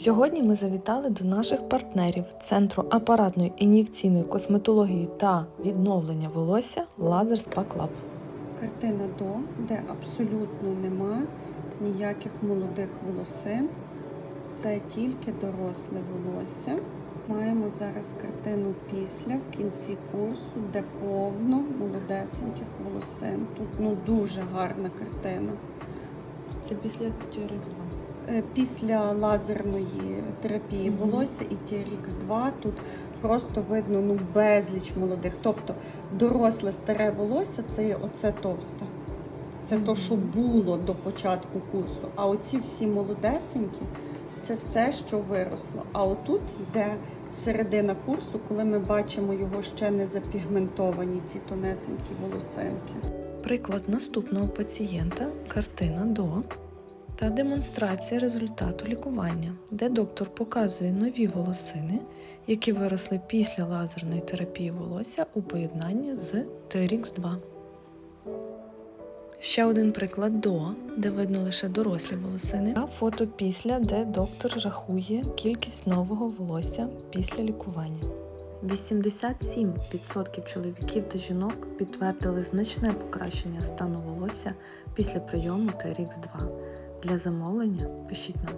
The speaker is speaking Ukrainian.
Сьогодні ми завітали до наших партнерів Центру апаратної ін'єкційної косметології та відновлення волосся Лазер Спа Клаб. Картина до, де абсолютно нема ніяких молодих волосин, все тільки доросле волосся. Маємо зараз картину після в кінці курсу, де повно молодесеньких волосин. Тут ну дуже гарна картина. Це після Е, Після лазерної терапії волосся і TRX2 тут просто видно ну безліч молодих. Тобто доросле старе волосся це є оце товсте. Це то, що було до початку курсу. А оці всі молодесенькі це все, що виросло. А отут йде середина курсу, коли ми бачимо його ще не запігментовані, ці тонесенькі волосинки. Приклад наступного пацієнта картина до та демонстрація результату лікування, де доктор показує нові волосини, які виросли після лазерної терапії волосся у поєднанні з TRX2. Ще один приклад до, де видно лише дорослі волосини, та фото після, де доктор рахує кількість нового волосся після лікування. 87% чоловіків та жінок підтвердили значне покращення стану волосся після прийому TRX2. Для замовлення пишіть нам.